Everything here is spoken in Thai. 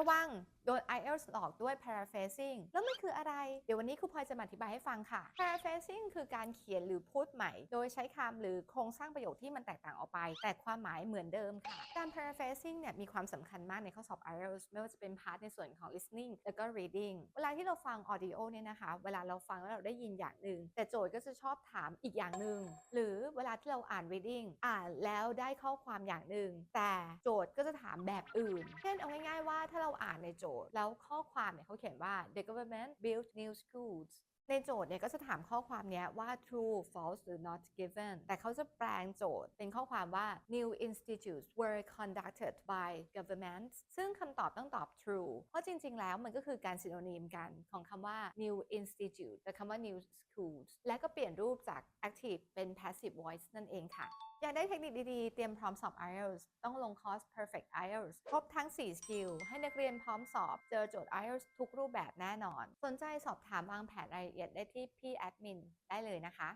ระวัง โดน IELTS หลอกด้วย paraphrasing แล้วมันคืออะไร เดี๋ยววันนี้ครูพลอยจะมาอธิบายให้ฟังค่ะ paraphrasing คือการเขียนหรือพูดใหม่ โดยใช้คำหรือโครงสร้างประโยคที่มันแตกต่างออกไป แต่ความหมายเหมือนเดิมค่ะ การ paraphrasing เนี่ยมีความสำคัญมากในข้อสอบ IELTS ไม่ว่าจะเป็นพาร์ทในส่วนของ listening แล้วก็ reading เวลาที่เราฟัง audio เนี่ยนะคะ เวลาเราฟังแล้วเราได้ยินอย่างหนึ่งแต่โจทย์ก็จะชอบถามอีกอย่างหนึ่งหรือเวลาที่เราอ่าน reading อ่านแล้วได้ข้อความอย่างหนึ่งแต่โจทย์ก็จะถามแบบอื่น เช่นเอาง่ายๆว่าถ้าเราราอ่านในโจทย์ แล้วข้อความเนี่ยเขาเขียนว่า the government built new schools ในโจทย์เนี่ยก็จะถามข้อความนี้ว่า true false หรือ not given แต่เขาจะแปลงโจทย์เป็นข้อความว่า new institutes were conducted by governments ซึ่งคำตอบต้องตอบ true เพราะจริง ๆ แล้วมันก็คือการ synonym กันของคำว่า new institute และคำว่า new schools และก็เปลี่ยนรูปจาก active เป็น passive voice นั่นเองค่ะอยากได้เทคนิคดีๆ เตรียมพร้อมสอบ IELTS ต้องลงคอร์ส Perfect IELTS ครบทั้ง 4 สกิล ให้นักเรียนพร้อมสอบ เจอโจทย์ IELTS ทุกรูปแบบแน่นอน สนใจสอบถามวางแผนรายละเอียดได้ที่พี่แอดมินได้เลยนะคะ